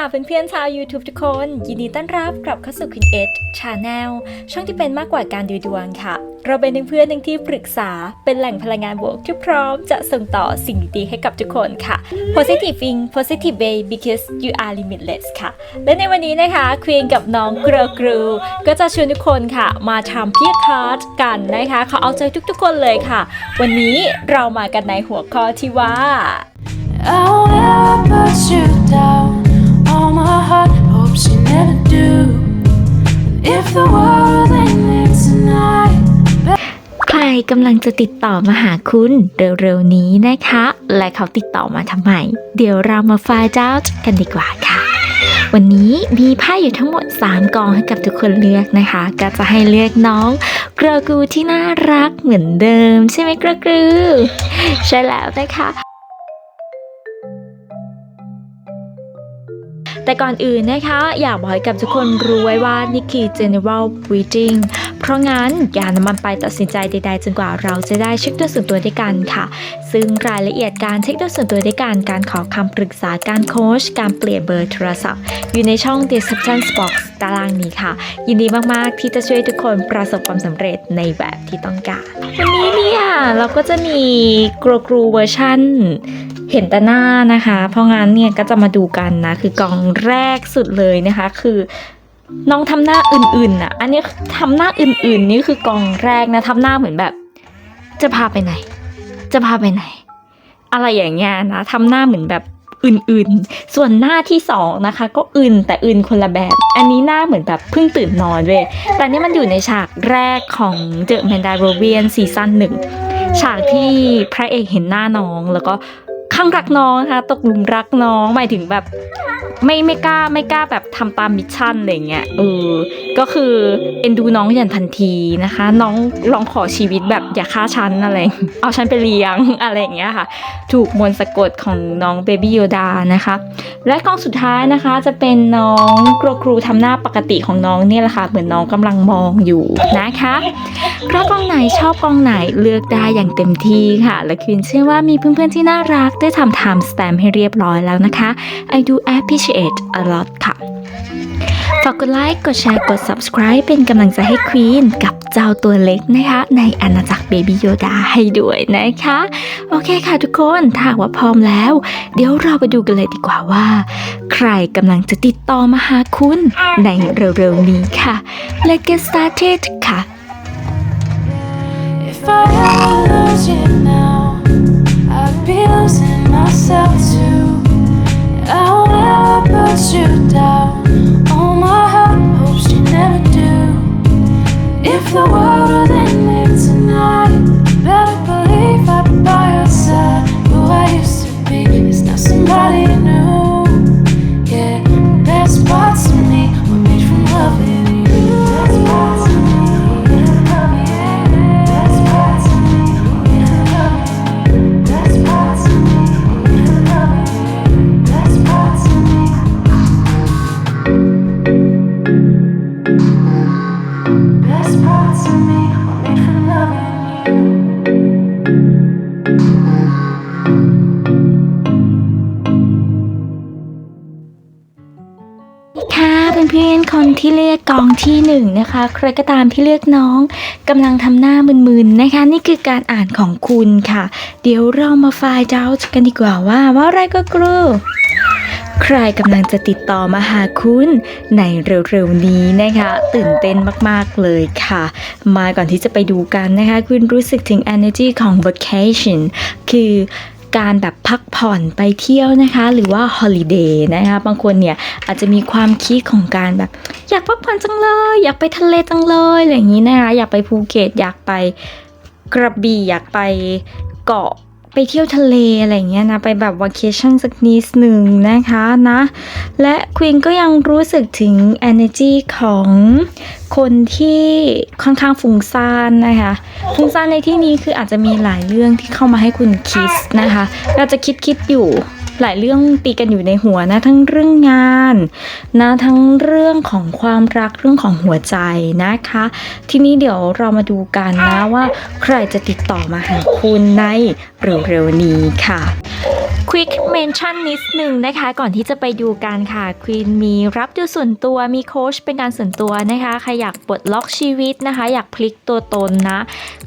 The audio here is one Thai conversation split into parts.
ค่ะเพื่อนๆชาว YouTube ทุกคน ยินดีต้อนรับกลับเข้าสู่ Queen Edge Channel ช่องที่เป็นมากกว่าการดูดวงค่ะ เราเป็นเพื่อนๆที่ปรึกษาเป็นแหล่งพลังงานบวกที่พร้อมจะส่งต่อสิ่งดีๆให้กับทุกคนค่ะ Positive Thing Positive Way because you are limitless ค่ะ และในวันนี้นะคะควีนกับน้องเกรกรูก็จะชวนทุกคนค่ะ มาทำเพียคาร์ดกันนะคะเขาเอาใจทุกๆ คนเลยค่ะ วันนี้เรามากันในหัวข้อที่ว่า I'll never put you down. All my heart hopes you never do. If the world ended tonight, ใครกำลังจะติดต่อมาหาคุณเร็วๆนี้นะคะ และเขาติดต่อมาทำไม เดี๋ยวเรามา find out กันดีกว่าค่ะ วันนี้มีไพ่อยู่ทั้งหมด 3กองให้กับทุกคนเลือกนะคะ ก็จะให้เลือกน้องกระกูที่น่ารักเหมือนเดิม ใช่ไหมกระกู ใช่แล้วนะคะ แต่ก่อนอื่นนะคะ อยากบอกให้กับทุกคนรู้ไว้ว่านี่คือ general reading เพราะงั้นอย่านำมันไปตัดสินใจใดๆจนกว่าเราจะได้เช็คด้วยส่วนตัวด้วยกันค่ะ ซึ่งรายละเอียดการเช็คด้วยส่วนตัวด้วยกันการขอคำปรึกษาการโค้ชการเปลี่ยนเบอร์โทรศัพท์ อยู่ในช่อง description box ตารางนี้ค่ะ ยินดีมากๆที่จะช่วยทุกคนประสบความสำเร็จในแบบที่ต้องการ วันนี้เนี่ยเราก็จะมีกรูกรูเวอร์ชั่น เห็นแต่หน้านะคะ เพราะงั้นเนี่ยก็จะมาดูกันนะ คือกองแรกสุดเลยนะคะ คือน้องทำหน้าอื่นๆน่ะ อันนี้ทำหน้าอื่นๆ นี่คือกองแรกนะทำหน้าเหมือนแบบ จะพาไปไหน จะพาไปไหน อะไรอย่างเงี้ยนะทำหน้าเหมือนแบบอื่นๆ ส่วนหน้าที่สองนะคะ ก็อื่นแต่อื่นคนละแบบ อันนี้หน้าเหมือนแบบเพิ่งตื่นนอนเว้ยแต่นี่มันอยู่ในฉากแรกของ The Mandalorian ซีซั่นหนึ่งฉากที่พระเอกเห็นหน้าน้องแล้วก็ ข้างรักน้องนะคะตกหลุมรักน้องหมายถึงแบบไม่ไม่กล้าไม่กล้าแบบทำตามมิชชั่นอะไรเงี้ยเออก็คือเอ็นดูน้องอย่างทันทีนะคะ น้องลองขอชีวิตแบบอย่าฆ่าฉันอะไร เอาฉันไปเลี้ยงอะไรอย่างเงี้ยค่ะ ถูกมนต์สะกดของน้องเบบี้โยดานะคะ และกล้องสุดท้ายนะคะจะเป็นน้องครูครูทำหน้าปกติของน้องเนี่ยแหละค่ะเหมือนน้องกำลังมองอยู่นะคะราะกล้องไหนชอบกล้องไหนเลือกได้อย่างเต็มที่ค่ะ และควินเชื่อว่ามีเพื่อนๆที่น่ารักได้ทำ time stamp ให้เรียบร้อยแล้วนะคะ I do appreciate a lot ค่ะ ฝากกดไลค์ กดแชร์ กด subscribe เป็นกำลังใจให้ควีนกับเจ้าตัวเล็กนะคะ ในอาณาจักรเบบี้โยดาให้ด้วยนะคะ โอเคค่ะทุกคนถ้าว่าพร้อมแล้ว เดี๋ยวเราไปดูกันเลยดีกว่าว่า ใครกำลังจะติดต่อมาหาคุณในเร็วๆนี้ค่ะ Let's get started ค่ะ if I ever lose you losing myself too. I will never put you down. All my heart hopes you never do. If the world would end tonight, better believe I'd be by your side. Who I used to be is now somebody ที่หนึ่งนะคะใครก็ตามที่เลือกน้องกำลังทำหน้ามึนๆนะคะ นี่คือการอ่านของคุณค่ะ เดี๋ยวเรามาไฟล์ out กันดีกว่าว่า ว่าอะไรก็กรูใครกำลังจะติดต่อมาหาคุณในเร็วๆนี้นะคะ ตื่นเต้นมากๆเลยค่ะ มาก่อนที่จะไปดูกันนะคะ คุณรู้สึกถึง energy ของ vacation คือ การแบบพักผ่อนไปเที่ยวนะคะ หรือว่าฮอลิเดย์นะคะบางคนเนี่ยอาจจะมีความคิดของการแบบ อยากพักผ่อนจังเลย อยากไปทะเลจังเลยอะไรอย่างนี้นะคะอยากไปภูเก็ตอยากไปกระบี่อยากไปเกาะ ไปเที่ยวทะเลอะไรเงี้ยนะ ไปแบบว a เคชั่นสักนิดหนึ่งนะคะนะ และควีนก็ยังรู้สึกถึง energy ของคนที่ค่อนข้างฟุ้งซ่านนะคะฟุ้งซ่านในที่นี้คืออาจจะมีหลายเรื่องที่เข้ามาให้คุณคิดนะคะเราจะคิดคิดอยู่ หลายเรื่องตีกันอยู่ในหัวนะทั้งเรื่องงานนะทั้งเรื่องของความรักเรื่องของหัวใจนะคะ ทีนี้เดี๋ยวเรามาดูกันนะว่า ใครจะติดต่อมาหาคุณในเร็วๆนี้ค่ะ Quick Mention นิดหนึ่งนะคะ ก่อนที่จะไปดูกันค่ะควีนมีรับดูส่วนตัวมีโค้ชเป็นการส่วนตัวนะคะใครอยากปลดล็อกชีวิตนะคะ อยากพลิกตัวตนนะ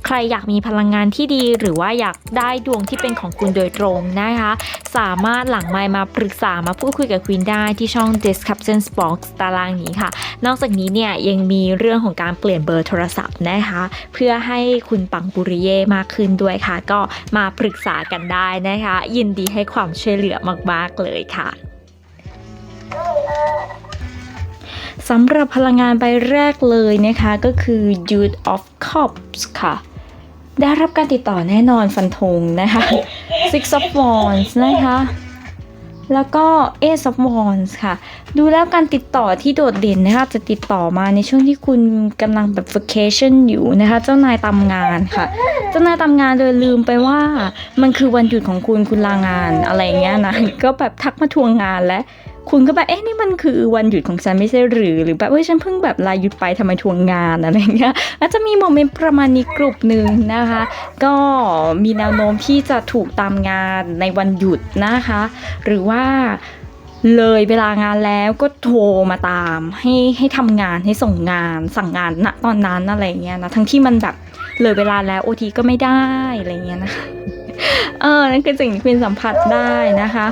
ใครอยากมีพลังงานที่ดีหรือว่าอยากได้ดวงที่เป็นของคุณโดยตรงนะคะ สามารถหลังไมค์มาปรึกษามาพูดคุยกับควีนได้ที่ช่อง Description Box ตารางนี้ค่ะ นอกจากนี้เนี่ยยังมีเรื่องของการเปลี่ยนเบอร์โทรศัพท์นะคะ เพื่อให้คุณปังปุริเย่มากขึ้นด้วยค่ะ ก็มาปรึกษากันได้นะคะ ยินดีให้ความช่วยเหลือมาก ๆ เลยค่ะสำหรับพลังงานใบแรกเลยนะคะ ก็คือ Youth of Cups ค่ะ ได้รับการติดต่อแน่นอนฟันธงนะคะ Six of Wands นะคะ แล้วก็ Ace of Wands ค่ะ ดูแล้วการติดต่อที่โดดเด่นนะคะจะติดต่อมาในช่วงที่คุณกำลังแบบ vacation อยู่นะคะ เจ้านายตามงานค่ะ เจ้านายตามงานโดยลืมไปว่า มันคือวันหยุดของคุณคุณลางานอะไรเงี้ยนะ ก็แบบทักมาทวงงานและ คุณก็แบบเอ๊ะนี่มันคือวันหยุดของฉันไม่ใช่หรือ หรือแบบเฮ้ยฉันเพิ่งแบบลาหยุดไปทำไมทวงงานอะไรเงี้ยอาจจะมีโมเมนต์ประมาณนี้กลุ่มหนึ่งนะคะ ก็มีแนวโน้มที่จะถูกตามงานในวันหยุดนะคะ หรือว่าเลยเวลางานแล้วก็โทรมาตาม ให้ให้ทำงานให้ส่งงานสั่งงานณตอนนั้นอะไรเงี้ยนะทั้งที่มันแบบเลยเวลาแล้วโอทีก็ไม่ได้อะไรเงี้ยนะเออนั่นคือสิ่งที่คุณสัมผัสได้นะคะ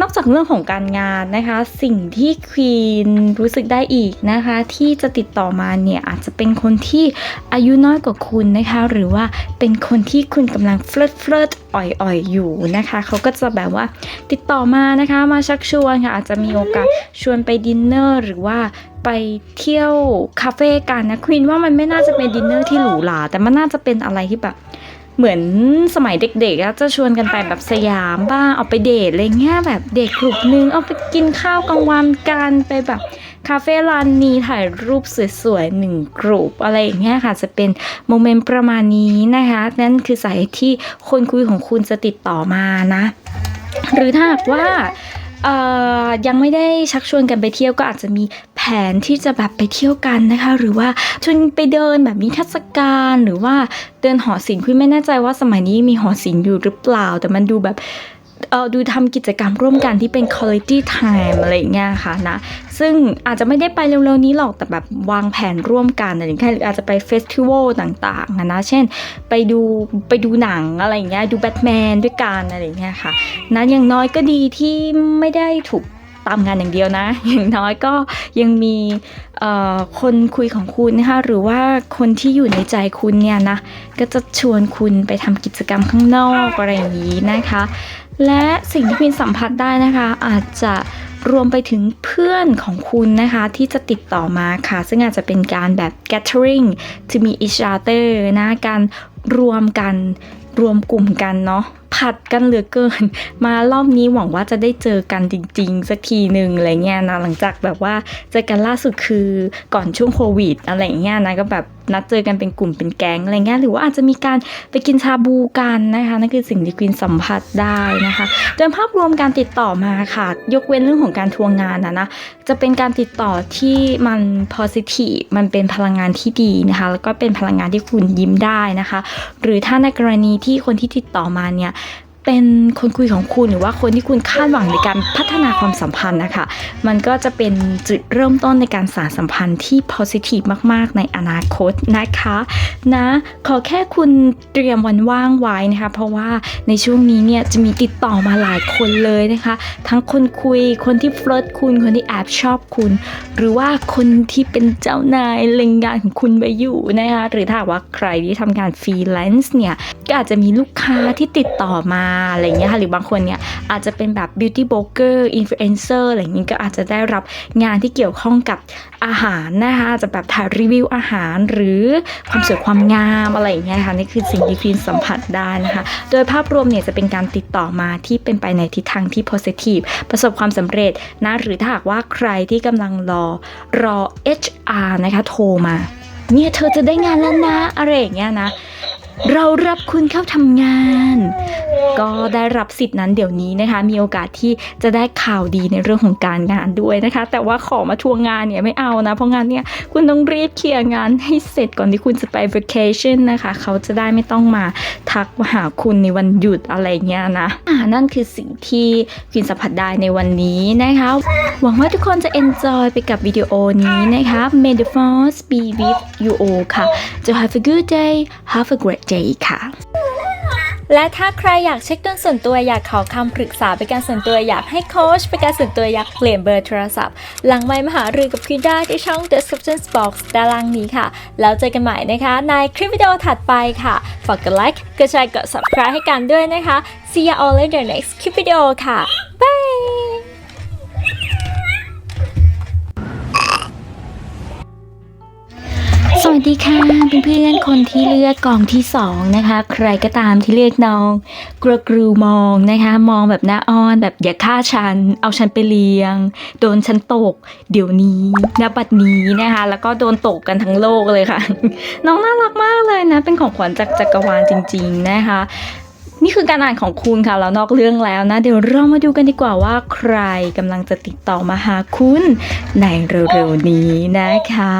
นอกจากเรื่องของการงานนะคะ สิ่งที่ควีนรู้สึกได้อีกนะคะ ที่จะติดต่อมาเนี่ยอาจจะเป็นคนที่อายุน้อยกว่าคุณนะคะ หรือว่าเป็นคนที่คุณกำลังเฟลิร์ตเฟลิร์ตอ่อยๆอยู่นะคะเขาก็จะแบบว่าติดต่อมานะคะมาชักชวนค่ะอาจจะมีโอกาสชวนไปดินเนอร์หรือว่าไปเที่ยวคาเฟ่กันนะควีนว่ามันไม่น่าจะเป็นดินเนอร์ที่หรูหราแต่มันน่าจะเป็นอะไรที่แบบ เหมือนสมัยเด็กๆจะชวนกันไปแบบสยามบ้างเอาไปเดทอะไรเงี้ยแบบเด็กกลุ่มนึงเอาไปกินข้าวกลางวันกันไปแบบคาเฟ่ร้านนี้ถ่ายรูปสวยๆหนึ่งกลุ่มอะไรอย่างเงี้ยค่ะ จะเป็นโมเมนต์ประมาณนี้นะคะ นั่นคือสาเหตุที่คนคุยของคุณจะติดต่อมานะ หรือถ้าหากว่า ยังไม่ได้ชักชวนกันไปเที่ยวก็อาจจะมีแผนที่จะแบบไปเที่ยวกันนะคะ หรือว่าชวนไปเดินแบบนิทรรศการหรือว่าเดินหอศิลป์คุณไม่แน่ใจว่าสมัยนี้มีหอศิลป์อยู่หรือเปล่า แต่มันดูแบบ เออดูทำกิจกรรมร่วมกันที่เป็น quality time อะไรเงี้ยค่ะนะ ซึ่งอาจจะไม่ได้ไปเร็วๆนี้หรอกแต่แบบวางแผนร่วมกันอะไรอย่างเงี้ยหรืออาจจะไปเฟสติวัลต่างๆนะนะเช่น ไปดูไปดูหนังอะไรเงี้ยดูแบทแมนด้วยกันอะไรเงี้ยค่ะนะอย่างน้อยก็ดีที่ไม่ได้ถูกตามงานอย่างเดียวนะ อย่างน้อยก็ยังมีคนคุยของคุณนะคะหรือว่าคนที่อยู่ในใจคุณเนี่ยนะก็จะชวนคุณไปทำกิจกรรมข้างนอกอะไรอย่างนี้นะคะ และสิ่งที่คุณสัมผัสได้นะคะ อาจจะรวมไปถึงเพื่อนของคุณนะคะ ที่จะติดต่อมาค่ะ ซึ่งอาจจะเป็นการแบบ gathering to meet each other นะ การรวมกันรวมกลุ่มกันเนาะ ผัดกันเหลือเกิน มารอบนี้หวังว่าจะได้เจอกันจริง ๆ สักทีหนึ่งอะไรเงี้ยนะหลังจากแบบว่าเจอกันล่าสุดคือก่อนช่วงโควิดอะไรเงี้ยนะก็แบบนัดเจอกันเป็นกลุ่มเป็นแก๊งอะไรเงี้ยหรือว่าอาจจะมีการไปกินชาบูกันนะคะนั่นคือสิ่งที่ควินสัมผัสได้นะคะโดยภาพรวมการติดต่อมาค่ะ ยกเว้นเรื่องของการทวงงานนะนะจะเป็นการติดต่อที่มัน positive มันเป็นพลังงานที่ดีนะคะ แล้วก็เป็นพลังงานที่คุณยิ้มได้นะคะ หรือถ้าในกรณีที่คนที่ติดต่อมาเนี่ย เป็นคนคุยของคุณหรือว่าคนที่คุณคาดหวังในการพัฒนาความสัมพันธ์นะคะ มันก็จะเป็นจุดเริ่มต้นในการสานสัมพันธ์ที่ positive มาก ๆ ในอนาคตนะคะ นะ ขอแค่คุณเตรียมวันว่างไว้นะคะ เพราะว่าในช่วงนี้เนี่ยจะมีติดต่อมาหลายคนเลยนะคะ ทั้งคนคุย คนที่เฟลิร์ตคุณ คนที่แอบชอบคุณ หรือว่าคนที่เป็นเจ้านายเล็งงานของคุณไว้อยู่นะคะ หรือถ้าว่าใครที่ทำงานฟรีแลนซ์เนี่ย ก็อาจจะมีลูกค้าที่ติดต่อมาอะไรเงี้ยค่ะหรือบางคนเนี่ยอาจจะเป็นแบบ beauty blogger influencer อะไรอย่างงี้ยก็อาจจะได้รับงานที่เกี่ยวข้องกับอาหารนะคะอาจจะแบบถ่ายรีวิวอาหารหรือความสวยความงามอะไรอย่างเงี้ยค่ะนี่คือสิ่งที่ควีนสัมผัสได้นะคะโดยภาพรวมเนี่ยจะเป็นการติดต่อมาที่เป็นไปในทิศทางที่ positive ประสบความสำเร็จนะหรือถ้าหากว่าใครที่กำลังรอรอ HR นะคะโทรมาเนี่ยเธอจะได้งานแล้วนะอะไรอย่างเงี้ยนะ เรารับคุณเข้าทำงาน ก็ได้รับสิทธินั้นเดี๋ยวนี้นะคะ มีโอกาสที่จะได้ข่าวดีในเรื่องของการงานด้วยนะคะ แต่ว่าขอมาทวงงานเนี่ยไม่เอานะ เพราะงานเนี่ยคุณต้องรีบเคลียร์งานให้เสร็จก่อนที่คุณจะไป vacation นะคะ เขาจะได้ไม่ต้องมาทักมาหาคุณในวันหยุดอะไรเงี้ยนะอ่านั่นคือสิ่งที่คุณสัมผัสได้ในวันนี้นะคะ หวังว่าทุกคนจะ enjoy ไปกับวิดีโอนี้นะคะ May the force be with you all ค่ะ to have a good day have a great day ค่ะและถ้าใครอยากเช็คดวงส่วนตัวอยากขอคำปรึกษาเป็นการส่วนตัวอยากให้โค้ชเป็นการส่วนตัวอยากเปลี่ยนเบอร์โทรศัพท์ หลังไมค์มหารือกับคุณได้ที่ช่อง description box ด้านล่างนี้ค่ะ แล้วเจอกันใหม่นะคะ ในคลิปวิดีโอถัดไปค่ะ ฝากกดไลค์กดแชร์กด subscribe ให้กันด้วยนะคะ see you all in the next คลิปวิดีโอค่ะ bye สวัสดีค่ะเพื่อนๆคนที่เลือกกองที่สองนะคะ ใครก็ตามที่เลือกน้องกลัวกรูมองนะคะ มองแบบหน้าอ้อนแบบอย่าฆ่าฉัน เอาฉันไปเลี้ยง โดนฉันตก เดี๋ยวนี้ณบัดนี้นะคะ แล้วก็โดนตกกันทั้งโลกเลยค่ะ น้องน่ารักมากเลยนะ เป็นของขวัญจากจักรวาลจริง ๆนะคะ นี่คือการอ่านของคุณค่ะแล้วนอกเรื่องแล้วนะ เดี๋ยวเรามาดูกันดีกว่าว่าใครกำลังจะติดต่อมาหาคุณในเร็วๆนี้นะคะ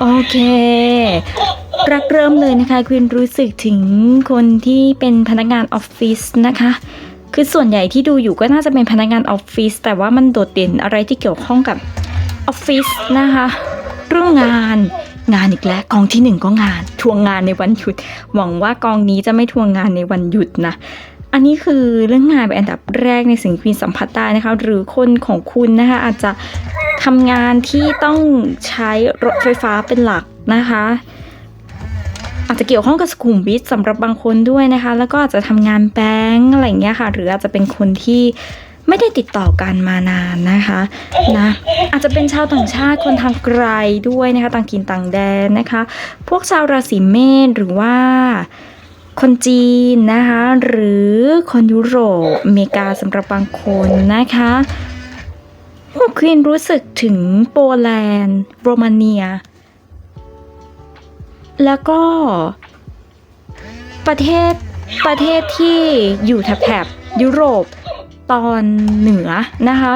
โอเครักเริ่มเลยนะคะคุณรู้สึกถึงคนที่เป็นพนักงานออฟฟิศนะคะคือส่วนใหญ่ที่ดูอยู่ก็น่าจะเป็นพนักงานออฟฟิศแต่ว่ามันโดดเด่นอะไรที่เกี่ยวข้องกับออฟฟิศนะคะเรื่องงาน งานอีกแล้วกองที่หนึ่งก็งาน ทวงงานในวันหยุด หวังว่ากองนี้จะไม่ทวงงานในวันหยุดนะ อันนี้คือเรื่องงานเป็นอันดับแรกในสิ่งที่สัมผัสได้นะคะ หรือคนของคุณนะคะอาจจะทำงานที่ต้องใช้รถไฟฟ้าเป็นหลักนะคะอาจจะเกี่ยวข้องกับสุขุมวิทสำหรับบางคนด้วยนะคะ แล้วก็อาจจะทำงานแบงก์อะไรเงี้ยค่ะ หรืออาจจะเป็นคนที่ ไม่ได้ติดต่อกันมานานนะคะนะอาจจะเป็นชาวต่างชาติคนทางไกลด้วยนะคะต่างกินต่างแดนนะคะ พวกชาวราศีเมษหรือว่าคนจีนนะคะ หรือคนยุโรปอเมริกาสำหรับบางคนนะคะควีนรู้สึกถึงโปแลนด์โรมาเนีย แล้วก็ประเทศประเทศที่อยู่แถบยุโรป ตอนเหนือนะคะ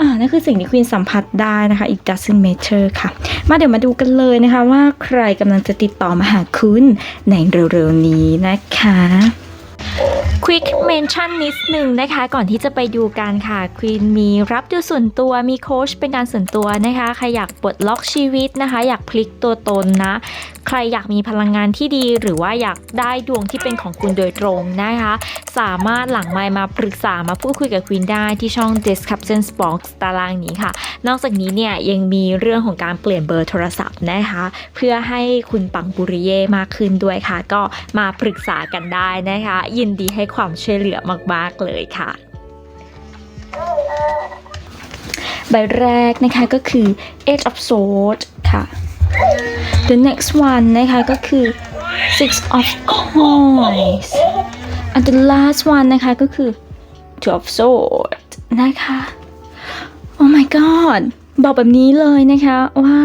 อ่านั่นคือสิ่งที่ควีนสัมผัสได้นะคะ อีก doesn't matter ค่ะ มาเดี๋ยวมาดูกันเลยนะคะ ว่าใครกำลังจะติดต่อมาหาคุณในเร็วๆนี้นะคะ Quick Mention นิดหนึ่งนะคะ ก่อนที่จะไปดูกันค่ะควีนมีรับดูส่วนตัวมีโค้ชเป็นการส่วนตัวนะคะ ใครอยากปลดล็อกชีวิตนะคะ อยากพลิกตัวตนนะ ใครอยากมีพลังงานที่ดี หรือว่าอยากได้ดวงที่เป็นของคุณโดยตรงนะคะ สามารถหลังไมมาปรึกษามาพูดคุยกับควีนได้ที่ช่อง Description Box ตารางนี้ค่ะ นอกจากนี้เนี่ยยังมีเรื่องของการเปลี่ยนเบอร์โทรศัพท์นะคะ เพื่อให้คุณปังปุริเย่มากขึ้นด้วยค่ะ ก็มาปรึกษากันได้นะคะยินดีให้ความช่วยเหลือมากๆเลยค่ะ ใบแรกนะคะก็คือ Eight of Swords ค่ะ The next one นะคะก็คือ Six of Coins and the last one นะคะก็คือ Two of Swords นะคะ Oh my god บอกแบบนี้เลยนะคะว่า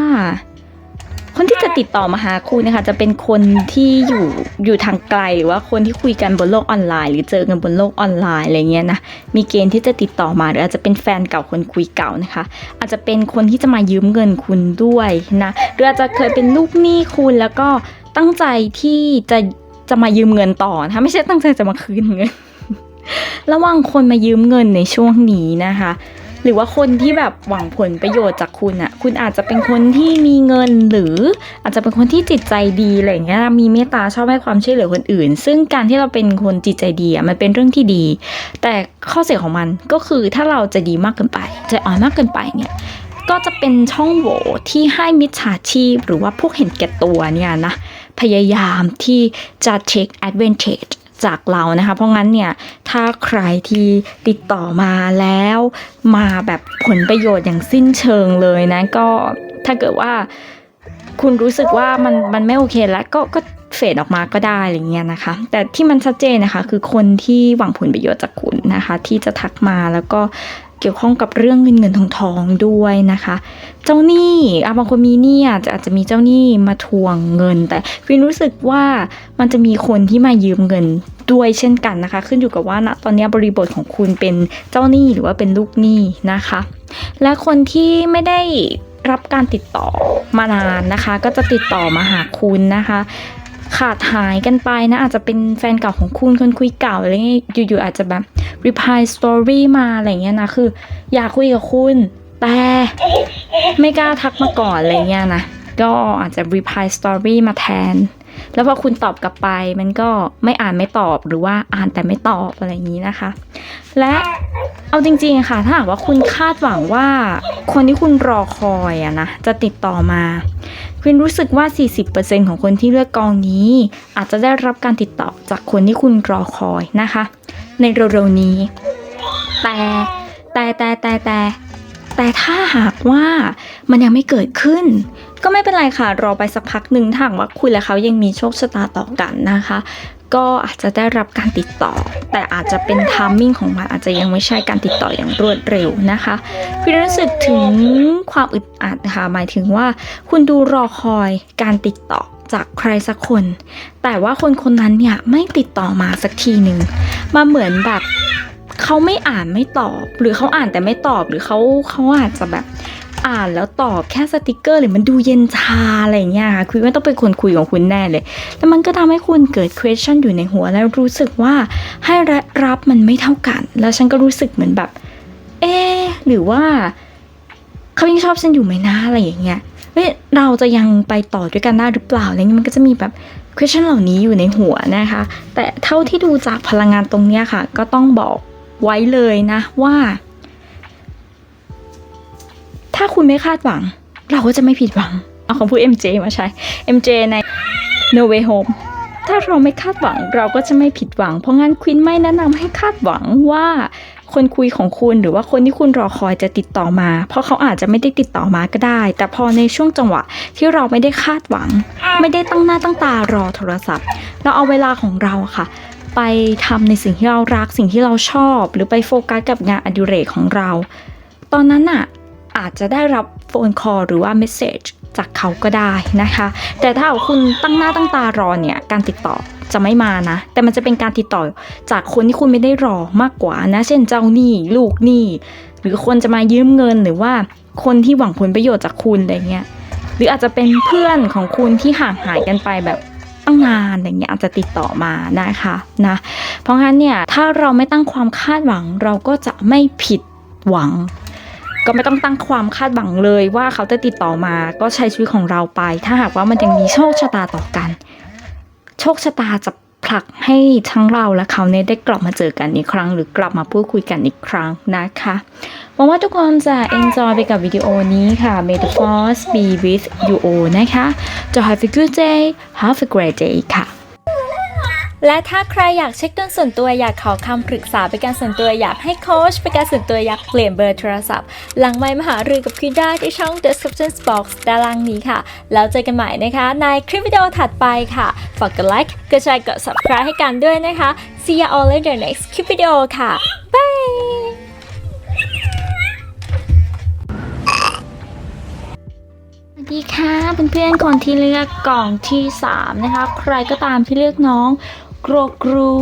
คนที่จะติดต่อมาหาคุณนะคะ จะเป็นคนที่อยู่อยู่ทางไกลหรือว่าคนที่คุยกันบนโลกออนไลน์ หรือเจอกันบนโลกออนไลน์อะไรเงี้ยนะมีเกณฑ์ที่จะติดต่อมาหรืออาจจะเป็นแฟนเก่าคนคุยเก่านะคะ อาจจะเป็นคนที่จะมายืมเงินคุณด้วยนะหรืออาจจะเคยเป็นลูกหนี้คุณแล้วก็ตั้งใจที่จะจะมายืมเงินต่อนะคะไม่ใช่ตั้งใจจะมาคืนเงิน ระวังคนมายืมเงินในช่วงนี้นะคะ หรือว่าคนที่แบบหวังผลประโยชน์จากคุณอะ่ะคุณอาจจะเป็นคนที่มีเงินหรืออาจจะเป็นคนที่จิตใจดีอะไรอย่างเงี้ยมีเมตตาชอบให้ความช่วยเหลือคนอื่น ซึ่งการที่เราเป็นคนจิตใจดีอะ่ะมันเป็นเรื่องที่ดี แต่ข้อเสียของมันก็คือถ้าเราจะดีมากเกินไปใจอ่อนมากเกินไปเนี่ยก็จะเป็นช่องโหว่ที่ให้มิจฉาชีพ หรือว่าพวกเห็นแก่ตัวเนี่ยนะพยายามที่จะ take advantage จากเรานะคะ เพราะงั้นเนี่ยถ้าใครที่ติดต่อมาแล้วมาแบบผลประโยชน์อย่างสิ้นเชิงเลยนะ ก็ถ้าเกิดว่าคุณรู้สึกว่ามันมันไม่โอเคแล้วก็ก็เฟดออกมาก็ได้อะไรเงี้ยนะคะ แต่ที่มันชัดเจนนะคะ คือคนที่หวังผลประโยชน์จากคุณนะคะ ที่จะทักมาแล้วก็ เกี่ยวข้องกับเรื่องเงินเงินทองทองด้วยนะคะ เจ้าหนี้บางคนมีหนี้อาจจะอาจจะมีเจ้าหนี้มาทวงเงิน แต่ฟินรู้สึกว่ามันจะมีคนที่มายืมเงินด้วยเช่นกันนะคะ ขึ้นอยู่กับว่าณตอนนี้บริบทของคุณเป็นเจ้าหนี้หรือว่าเป็นลูกหนี้นะคะ และคนที่ไม่ได้รับการติดต่อมานานนะคะ ก็จะติดต่อมาหาคุณนะคะ ขาดหายกันไปนะ อาจจะเป็นแฟนเก่าของคุณคนคุยเก่าอะไรเงี้ยอยู่ๆอาจจะแบบ reply story มาอะไรเงี้ยนะคือ อยากคุยกับคุณ แต่ไม่กล้าทักมาก่อนอะไรเงี้ยนะก็อาจจะ reply story มาแทน แล้วพอคุณตอบกลับไปมันก็ไม่อ่านไม่ตอบหรือว่าอ่านแต่ไม่ตอบอะไรอย่างนี้นะคะ และเอาจริงๆค่ะ ถ้าหากว่าคุณคาดหวังว่าคนที่คุณรอคอยอะนะจะติดต่อมาคุณรู้สึกว่า 40%ของคนที่เลือกกองนี้ อาจจะได้รับการติดต่อจากคนที่คุณรอคอยนะคะ ในเร็วๆนี้ แต่แต่แต่แต่แต่แต่ถ้าหากว่ามันยังไม่เกิดขึ้น ก็ไม่เป็นไรค่ะ รอไปสักพักหนึ่งถ้าหากว่าคุณและเขายังมีโชคชะตาต่อกันนะคะ ก็อาจจะได้รับการติดต่อ แต่อาจจะเป็นทามมิ่งของมันอาจจะยังไม่ใช่การติดต่ออย่างรวดเร็วนะคะพี่รู้สึกถึงความอึดอัดนะคะหมายถึงว่า คุณดูรอคอยการติดต่อจากใครสักคน แต่ว่าคนคนนั้นเนี่ยไม่ติดต่อมาสักทีหนึ่งมาเหมือนแบบเขาไม่อ่านไม่ตอบ หรือเขาอ่านแต่ไม่ตอบหรือเขาเขาอาจจะแบบ อ่านแล้วตอบแค่สติกเกอร์หรือมันดูเย็นชาอะไรอย่างเงี้ยค่ะคุยว่าต้องเป็นคนคุยของคุณแน่เลย แล้วมันก็ทำให้คุณเกิด question อยู่ในหัวแล้วรู้สึกว่าให้รับมันไม่เท่ากัน แล้วฉันก็รู้สึกเหมือนแบบ เอ๊หรือว่าเขายังชอบฉันอยู่ไหมนะอะไรอย่างเงี้ยเฮ้ยเราจะยังไปต่อด้วยกันได้หรือเปล่าอะไรเงี้ยมันก็จะมีแบบ question เหล่านี้อยู่ในหัวนะคะ แต่เท่าที่ดูจากพลังงานตรงเนี้ยค่ะ ก็ต้องบอกไว้เลยนะว่า ถ้าคุณไม่คาดหวัง เราก็จะไม่ผิดหวัง เอาคำพูด MJ มาใช้ MJ ใน No Way Home ถ้าเราไม่คาดหวังเราก็จะไม่ผิดหวัง เพราะงั้นควินไม่แนะนำให้คาดหวังว่าคนคุยของคุณหรือว่าคนที่คุณรอคอยจะติดต่อมา เพราะเขาอาจจะไม่ได้ติดต่อมาก็ได้ แต่พอในช่วงจังหวะที่เราไม่ได้คาดหวัง ไม่ได้ตั้งหน้าตั้งตารอโทรศัพท์ เราเอาเวลาของเราค่ะ ไปทำในสิ่งที่เรารักสิ่งที่เราชอบ หรือไปโฟกัสกับงานอดิเรกของเรา ตอนนั้นน่ะ อาจจะได้รับโฟนคอลหรือว่าเมสเซจจากเขาก็ได้นะคะ แต่ถ้าคุณตั้งหน้าตั้งตารอเนี่ยการติดต่อจะไม่มานะ แต่มันจะเป็นการติดต่อจากคนที่คุณไม่ได้รอมากกว่านะ เช่นเจ้าหนี้ลูกหนี้หรือคนจะมายืมเงินหรือว่าคนที่หวังผลประโยชน์จากคุณอะไรเงี้ยหรืออาจจะเป็นเพื่อนของคุณที่ห่างหายกันไปแบบตั้งนานอย่างเงี้ยอาจจะติดต่อมานะคะนะเพราะงั้นเนี่ยถ้าเราไม่ตั้งความคาดหวังเราก็จะไม่ผิดหวัง ก็ไม่ต้องตั้งความคาดหวังเลยว่าเขาจะติดต่อมาก็ใช้ชีวิตของเราไป ถ้าหากว่ามันยังมีโชคชะตาต่อกัน โชคชะตาจะผลักให้ทั้งเราและเขาเนี่ยได้กลับมาเจอกันอีกครั้ง หรือกลับมาพูดคุยกันอีกครั้งนะคะหวังว่าทุกคนจะ enjoy ไปกับวิดีโอนี้ค่ะ May the force be with you all นะคะ to have a good day have a great day ค่ะ และถ้าใครอยากเช็คดวงส่วนตัวอยากขอคำปรึกษาเป็นการส่วนตัวอยากให้โค้ชเป็นการส่วนตัวอยากเปลี่ยนเบอร์โทรศัพท์ หลังไมมหารือกับคุณได้ที่ช่อง description box ด้านล่างนี้ค่ะ แล้วเจอกันใหม่นะคะ ในคลิปวิดีโอถัดไปค่ะ ฝากกดไลค์กดแชร์กด subscribe ให้กันด้วยนะคะ see you all in the next คลิปวิดีโอค่ะ bye สวัสดีค่ะเพื่อนๆคนที่เลือกกล่องที่ 3 นะคะ ใครก็ตามที่เลือกน้อง กรกรู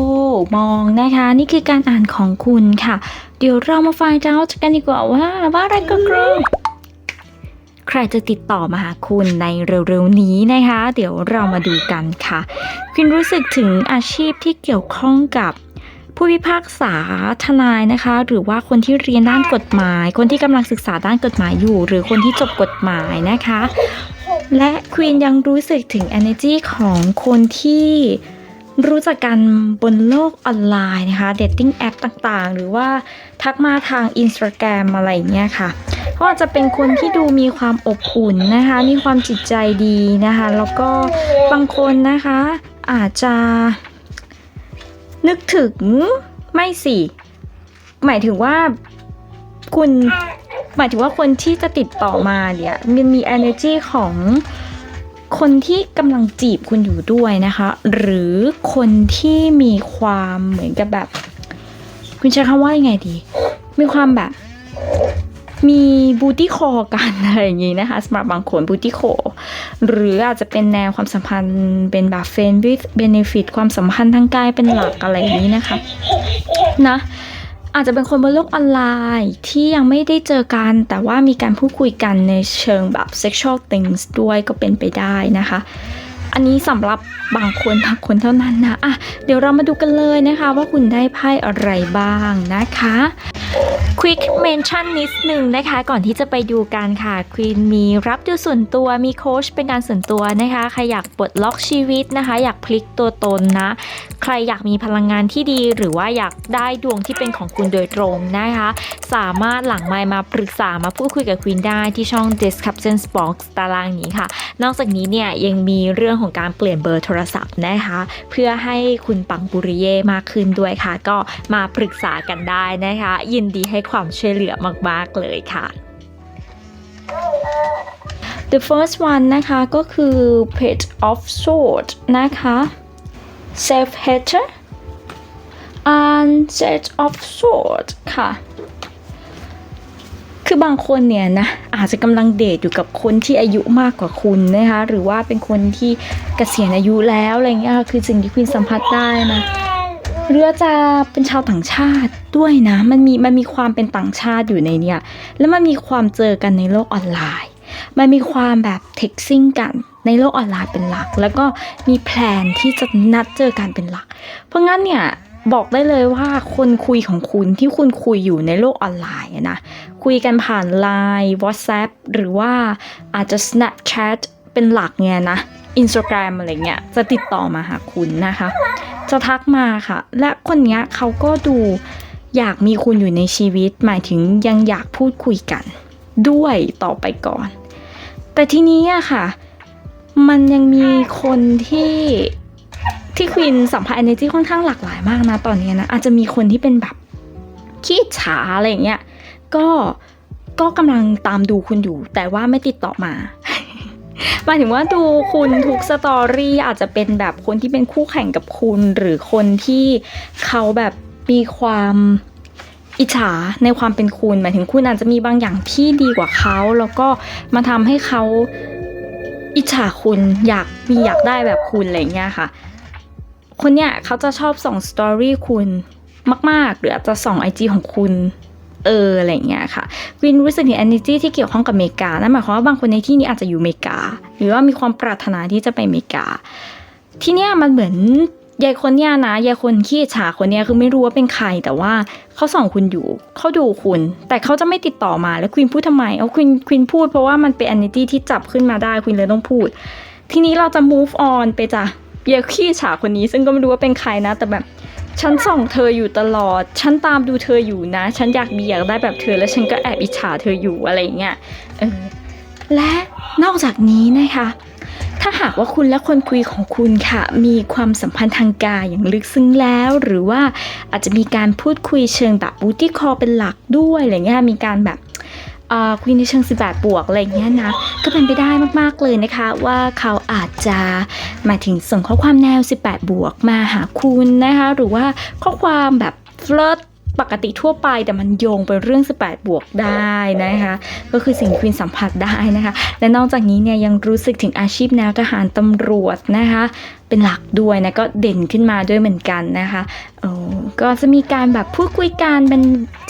มองนะคะ นี่คือการอ่านของคุณค่ะ เดี๋ยวเรามาฟังเจ้ากันดีกว่าว่าว่าอะไรกรกรูใครจะติดต่อมาหาคุณในเร็วๆนี้นะคะ เดี๋ยวเรามาดูกันค่ะ คุณรู้สึกถึงอาชีพที่เกี่ยวข้องกับผู้พิพากษาทนายนะคะ หรือว่าคนที่เรียนด้านกฎหมาย คนที่กำลังศึกษาด้านกฎหมายอยู่ หรือคนที่จบกฎหมายนะคะ และควีนยังรู้สึกถึง energy ของคนที่ รู้จักกันบนโลกออนไลน์นะคะ dating app ต่างๆ หรือว่าทักมาทาง Instagram อะไรเงี้ยค่ะเขาอาจจะเป็นคนที่ดูมีความอบอุ่นนะคะ มีความจิตใจดีนะคะ แล้วก็บางคนนะคะอาจจะนึกถึงไม่สิ หมายถึงว่าคุณหมายถึงว่าคนที่จะติดต่อมาเนี่ยมันมี energy ของ คนที่กำลังจีบคุณอยู่ด้วยนะคะ หรือคนที่มีความเหมือนกับแบบ คุณใช้คำว่ายังไงดี มีความแบบ มีบูตี้คอกันอะไรอย่างนี้นะคะสำหรับบางคนบูตี้คอหรืออาจจะเป็นแนวความสัมพันธ์เป็นแบบเฟน with benefit ความสัมพันธ์ทางกายเป็นหลักอะไรอย่างนี้นะคะ นะ อาจจะเป็นคนบนโลกออนไลน์ที่ยังไม่ได้เจอกัน แต่ว่ามีการพูดคุยกันในเชิงแบบ sexual things ด้วยก็เป็นไปได้นะคะ อันนี้สำหรับบางคนบางคนเท่านั้นนะอะเดี๋ยวเรามาดูกันเลยนะคะ ว่าคุณได้ไพ่อะไรบ้างนะคะ Quick Mention นิดหนึ่งนะคะ ก่อนที่จะไปดูกันค่ะควีนมีรับดูส่วนตัวมีโค้ชเป็นการส่วนตัวนะคะใครอยากปลดล็อกชีวิตนะคะ อยากพลิกตัวตนนะ ใครอยากมีพลังงานที่ดี หรือว่าอยากได้ดวงที่เป็นของคุณโดยตรงนะคะ สามารถหลังไมมาปรึกษามาพูดคุยกับควีนได้ที่ช่อง Description Box ตารางนี้ค่ะ นอกจากนี้เนี่ยยังมีเรื่องของการเปลี่ยนเบอร์โทรศัพท์นะคะ เพื่อให้คุณปังปุริเย่มากขึ้นด้วยค่ะ ก็มาปรึกษากันได้นะคะ ยินดีให้ความช่วยเหลือมากๆเลยค่ะ The first one นะคะก็คือ Page of sword นะคะ Self Hater and Set of sword ค่ะ คือบางคนเนี่ยนะอาจจะกำลังเดทอยู่กับคนที่อายุมากกว่าคุณนะคะ หรือว่าเป็นคนที่เกษียณอายุแล้วอะไรเงี้ยคือสิ่งที่คุณสัมผัสได้นะ หรือจะเป็นชาวต่างชาติด้วยนะ มันมีมันมีความเป็นต่างชาติอยู่ในเนี่ย แล้วมันมีความเจอกันในโลกออนไลน์ มันมีความแบบเท็กซิ่งกันในโลกออนไลน์เป็นหลัก แล้วก็มีแพลนที่จะนัดเจอกันเป็นหลัก เพราะงั้นเนี่ยบอกได้เลยว่าคนคุยของคุณที่คุณคุยอยู่ในโลกออนไลน์นะ คุยกันผ่าน Line WhatsApp หรือว่าอาจจะ Snapchat เป็นหลักเนี่ยนะ Instagram อะไรเงี้ยจะติดต่อมาหาคุณนะคะ จะทักมาค่ะ และคนเนี้ยเขาก็ดูอยากมีคุณอยู่ในชีวิต หมายถึงยังอยากพูดคุยกัน ด้วยต่อไปก่อน แต่ทีนี้อะค่ะ มันยังมีคนที่ที่ควินสัมผัส energy ค่อนข้างหลากหลายมากนะตอนนี้นะอาจจะมีคนที่เป็นแบบขี้ฉาอะไรเงี้ยก็ก็กำลังตามดูคุณอยู่ แต่ว่าไม่ติดต่อมา หมายถึงว่าดูคุณทุกสตอรี่อาจจะเป็นแบบคนที่เป็นคู่แข่งกับคุณ หรือคนที่เขาแบบมีความอิจฉาในความเป็นคุณ หมายถึงคุณอาจจะมีบางอย่างที่ดีกว่าเขาแล้วก็มาทำให้เขาอิจฉาคุณอยากมีอยากได้แบบคุณอะไรเงี้ยค่ะ คนเนี้ยเขาจะชอบส่องสตอรี่คุณมาก ๆ หรืออาจจะส่องไอจีของคุณ เอออะไรเงี้ยค่ะวินรู้สึกถึง energy ที่เกี่ยวข้องกับอเมริกานั่นหมายความว่าบางคนในที่นี้อาจจะอยู่อเมริกา หรือว่ามีความปรารถนาที่จะไปอเมริกา ที่เนี้ยมันเหมือนยายคนเนี้ยนะยายคนขี้ฉาคนเนี้ยคือไม่รู้ว่าเป็นใครแต่ว่าเขาส่องคุณอยู่เขาดูคุณ แต่เขาจะไม่ติดต่อมาแล้วควินพูดทำไมเอาควินควินพูดเพราะว่ามันเป็น energy ที่จับขึ้นมาได้ควินเลยต้องพูด ทีนี้เราจะ move on ไปจ้ะยายขี้ฉาคนนี้ซึ่งก็ไม่รู้ว่าเป็นใครนะ แต่แบบ ฉันส่องเธออยู่ตลอด ฉันตามดูเธออยู่นะ ฉันอยากมีอยากได้แบบเธอ แล้วฉันก็แอบอิจฉาเธออยู่อะไรเงี้ย เออ และนอกจากนี้นะคะ ถ้าหากว่าคุณและคนคุยของคุณค่ะ มีความสัมพันธ์ทางกายอย่างลึกซึ้งแล้ว หรือว่าอาจจะมีการพูดคุยเชิงแบบบูตี้คอเป็นหลักด้วยอะไรเงี้ย มีการแบบ คุยในเชิง18บวกอะไรอย่างเงี้ยนะก็เป็นไปได้มากๆเลยนะคะ ว่าเขาอาจจะหมายถึงส่งข้อความแนว 18 บวกมาหาคุณนะคะ หรือว่าข้อความแบบเฟลิร์ตปกติทั่วไปแต่มันโยงไปเรื่อง 18 บวกได้นะคะ ก็คือสิ่งที่คุณสัมผัสได้นะคะ และนอกจากนี้เนี่ยยังรู้สึกถึงอาชีพแนวทหารตำรวจนะคะ เป็นหลักด้วยนะก็เด่นขึ้นมาด้วยเหมือนกันนะคะออก็จะมีการแบบพูดคุยกันเป็น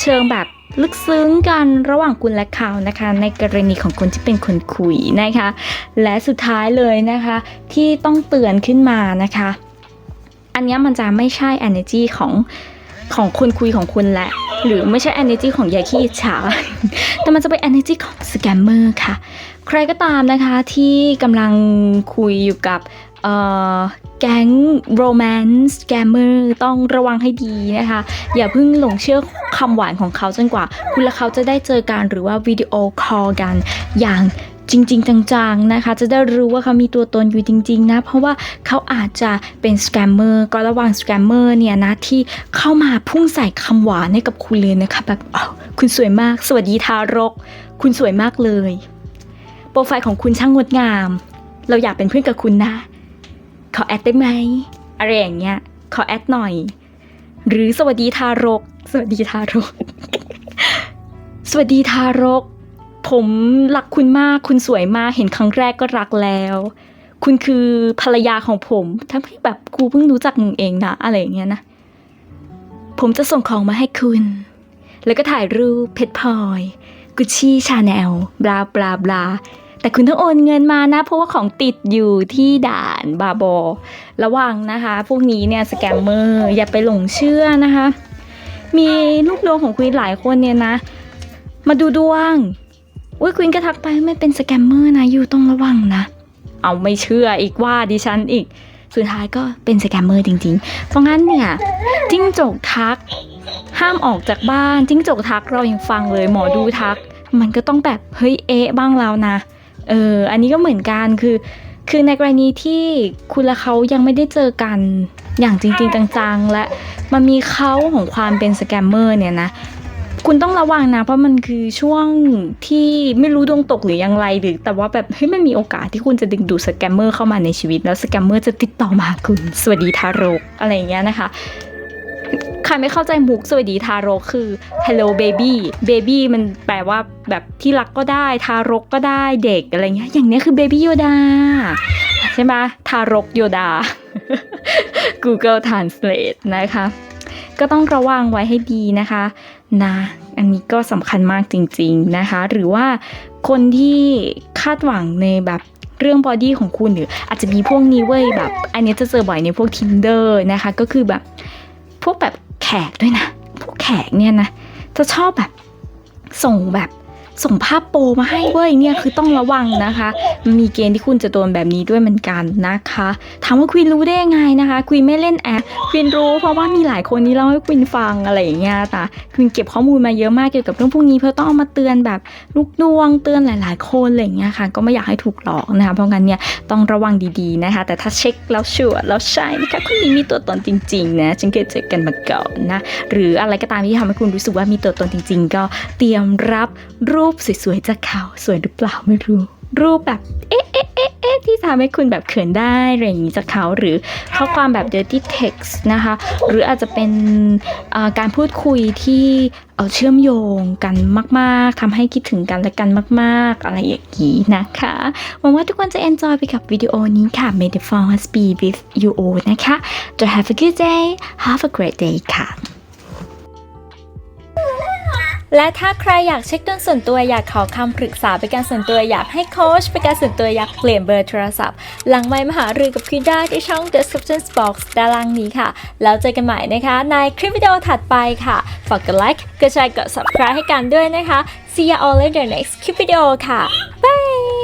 เชิงแบบ ลึกซึ้งกันระหว่างคุณและเขานะคะ ในกรณีของคนที่เป็นคนคุยนะคะ และสุดท้ายเลยนะคะ ที่ต้องเตือนขึ้นมานะคะ อันนี้มันจะไม่ใช่ energy ของของคนคุยของคุณแหละ หรือไม่ใช่ energy ของยายขี้อิจฉา แต่มันจะเป็น energy ของ scammer ค่ะ ใครก็ตามนะคะที่กำลังคุยอยู่กับ แก๊งโรแมนต์แกมเมอร์ต้องระวังให้ดีนะคะ อย่าเพิ่งหลงเชื่อคำหวานของเขาจนกว่า คุณและเขาจะได้เจอกันหรือว่าวิดีโอคอลกันอย่างจริง ๆ จังๆนะคะ จะได้รู้ว่าเขามีตัวตนอยู่จริง ๆ นะ เพราะว่าเขาอาจจะเป็นสแกมเมอร์ก็ระวังสแกมเมอร์เนี่ยนะ ที่เข้ามาพุ่งใส่คำหวานให้กับคุณเลยนะคะ แบบอ้าวคุณสวยมาก สวัสดีทารก คุณสวยมากเลย โปรไฟล์ของคุณช่างงดงาม เราอยากเป็นเพื่อนกับคุณนะ ขอแอดได้ไหมอะไรอย่างเงี้ยขอแอดหน่อย หรือสวัสดีทารก สวัสดีทารก สวัสดีทารก ผมรักคุณมากคุณสวยมาก เห็นครั้งแรกก็รักแล้ว คุณคือภรรยาของผมทั้งที่แบบกูเพิ่งรู้จักมึงเองนะอะไรอย่างเงี้ยนะ ผมจะส่งของมาให้คุณ แล้วก็ถ่ายรูปเพชรพลอย กุชชี่ชาแนลบลาบลาบลา แต่คุณต้องโอนเงินมานะ เพราะว่าของติดอยู่ที่ด่านบาบอระวังนะคะ พวกนี้เนี่ยสแกมเมอร์อย่าไปหลงเชื่อนะคะ มีลูกดวงของคุณหลายคนเนี่ยนะ มาดูดวงอุ้ยคุณก็ทักไปไม่เป็นสแกมเมอร์นะอยู่ต้องระวังนะ เอาไม่เชื่ออีกว่าดิฉันอีก สุดท้ายก็เป็นสแกมเมอร์จริงๆ เพราะงั้นเนี่ยจิ้งจกทัก ห้ามออกจากบ้านจิ้งจกทักเรายังฟังเลยหมอดูทัก มันก็ต้องแบบเฮ้ยเอ๊ะบ้างแล้วนะ เอออันนี้ก็เหมือนกันคือ คือในกรณีที่คุณและเขายังไม่ได้เจอกันอย่างจริง ๆ จังๆ และมันมีเขาของความเป็นสแกมเมอร์เนี่ยนะคุณต้องระวังนะ เพราะมันคือช่วงที่ไม่รู้ดวงตกหรือยังไรหรือ แต่ว่าแบบเฮ้ยมันมีโอกาสที่คุณจะดึงดูดสแกมเมอร์เข้ามาในชีวิต แล้วสแกมเมอร์จะติดต่อมาคุณ สวัสดีทารกอะไรอย่างเงี้ยนะคะ ใครไม่เข้าใจมุกสวัสดีทารกคือ hello baby baby มันแปลว่าแบบที่รักก็ได้ทารกก็ได้เด็กอะไรเงี้ย อย่างเนี้ยคือ baby yoda ใช่ไหมทารกโยดา Google Translate นะคะ ก็ต้องระวังไว้ให้ดีนะคะนะอันนี้ก็สำคัญมากจริงๆนะคะ หรือว่าคนที่คาดหวังในแบบเรื่องบอดี้ของคุณหรืออาจจะมีพวกนี้เว้ยแบบ อันนี้จะเจอบ่อยในพวก Tinder นะคะ ก็คือแบบ พวกแบบแขกด้วยนะ พวกแขกเนี่ยนะ จะชอบแบบส่งแบบ ส่งภาพโปมาให้เว้ยเนี่ยคือต้องระวังนะคะมันมีเกณฑ์ที่คุณจะโดนแบบนี้ด้วยเหมือนกันนะคะถามว่าควีนรู้ได้ยังไงนะคะควีนไม่เล่นแอปควีนรู้เพราะว่ามีหลายคนที่เล่าให้ควีนฟังอะไรอย่างเงี้ยแต่ควีนเก็บข้อมูลมาเยอะมากเกี่ยวกับเรื่องพวกนี้เพื่อต้องเอามาเตือนแบบลูกดวงเตือนหลาย ๆ คนอะไรอย่างเงี้ยค่ะ ก็ไม่อยากให้ถูกหลอกนะคะเพราะงั้นเนี่ยต้องระวังดีๆนะคะ แต่ถ้าเช็คแล้วชัวร์แล้วใช่นะคะคนนี้มีตัวตนจริงๆนะฉันเคยเจอกันมาก่อนนะหรืออะไรก็ตามที่ทำให้คุณรู้สึกว่ามีตัวตนจริง ๆ ก็เตรียมรับรููปสวยๆจากเขาสวยหรือเปล่าไม่รู้ รูปแบบเอ๊ะเอ๊ะเอ๊ะเอ๊ะที่ทำให้คุณแบบเขินได้อะไรอย่างนี้จากเขาหรือข้อความแบบ dirty text นะคะ หรืออาจจะเป็นการพูดคุยที่เอ่อเชื่อมโยงกันมาก ๆทำให้คิดถึงกันและกันมาก ๆ อะไรอย่างนี้นะคะหวังว่าทุกคนจะ enjoy ไปกับวิดีโอนี้ค่ะ May the force be with you all นะคะ To have a good day have a great day ค่ะ และถ้าใครอยากเช็คดวงส่วนตัวอยากขอคำปรึกษาไปการส่วนตัวอยากให้โค้ชไปการส่วนตัวอยากเปลี่ยนเบอร์โทรศัพท์ หลังไม้มหารือกับคุณได้ที่ช่อง description box ด้านล่างนี้ค่ะ แล้วเจอกันใหม่นะคะในคลิปวิดีโอถัดไปค่ะ ฝากกดไลค์กดแชร์กด subscribe ให้กันด้วยนะคะ see you all in the next คลิปวิดีโอค่ะบาย